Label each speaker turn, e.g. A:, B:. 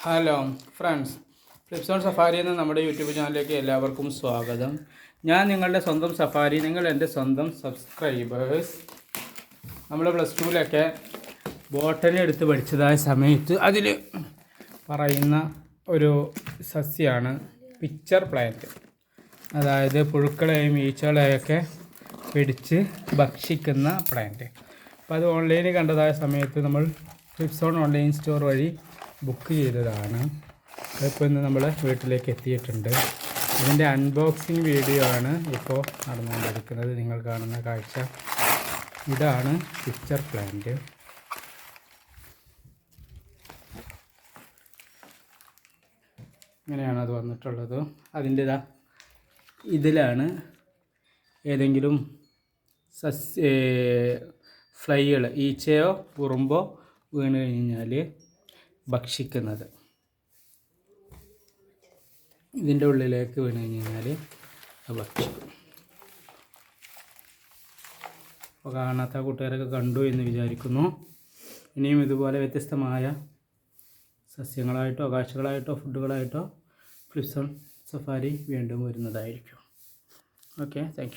A: Hello friends ഫ്ലിപ്സോൺ safari എന്ന നമ്മുടെ YouTube ചാനലിലേക്ക് എല്ലാവർക്കും സ്വാഗതം. ഞാൻ നിങ്ങളുടെ സ്വന്തം സഫാരി നിങ്ങൾ എന്റെ സ്വന്തം സബ്സ്ക്രൈബേഴ്സ് നമ്മൾ പ്ലസ് ടുവിലൊക്കെ ബോട്ടണി എടുത്ത് പഠിച്ചതായ സമയത്ത് അതിൽ പറയുന്ന ഒരു സസ്യമാണ് പിക്ചർ പ്ലാന്റ് അതായത് പുഴുക്കളെയും ഈച്ചകളെയൊക്കെ പിടിച്ച് ഭക്ഷിക്കുന്ന പ്ലാന്റ് അപ്പോൾ അത് ഓൺലൈനിൽ കണ്ടതായ സമയത്ത് നമ്മൾ ഫ്ലിപ്സോൺ ഓൺലൈൻ സ്റ്റോർ വഴി ബുക്ക് ചെയ്തതാണ്. അതിപ്പോൾ ഇന്ന് നമ്മൾ വീട്ടിലേക്ക് എത്തിയിട്ടുണ്ട്. ഇതിന്റെ അൺബോക്സിങ് വീഡിയോ ആണ് ഇപ്പോൾ നടന്നുകൊണ്ടിരിക്കുന്നത്. നിങ്ങൾ കാണുന്ന കാഴ്ച ഇതാണ് പിക്ചർ പ്ലാന്റ് ഇങ്ങനെയാണ് അത് വന്നിട്ടുള്ളത്. അതിന്റെ അതിന്റെതാ ഇതിലാണ് ഏതെങ്കിലും സസ്യ ഫ്ലൈകൾ ഈച്ചയോ ഉറുമ്പോ വീണ് കഴിഞ്ഞാൽ ഭക്ഷിക്കുന്നത്. ഇതിന്റെ ഉള്ളിലേക്ക് വീണ് കഴിഞ്ഞാൽ ഭക്ഷിക്കും. അപ്പോൾ കാണാത്ത കൂട്ടുകാരൊക്കെ കണ്ടു എന്ന് വിചാരിക്കുന്നു. ഇനിയും ഇതുപോലെ വ്യത്യസ്തമായ സസ്യങ്ങളായിട്ടോ കാഴ്ചകളായിട്ടോ ഫുഡുകളായിട്ടോ ഫ്ലിപ്സൺ സഫാരി വീണ്ടും വരുന്നതായിരിക്കും. Okay thank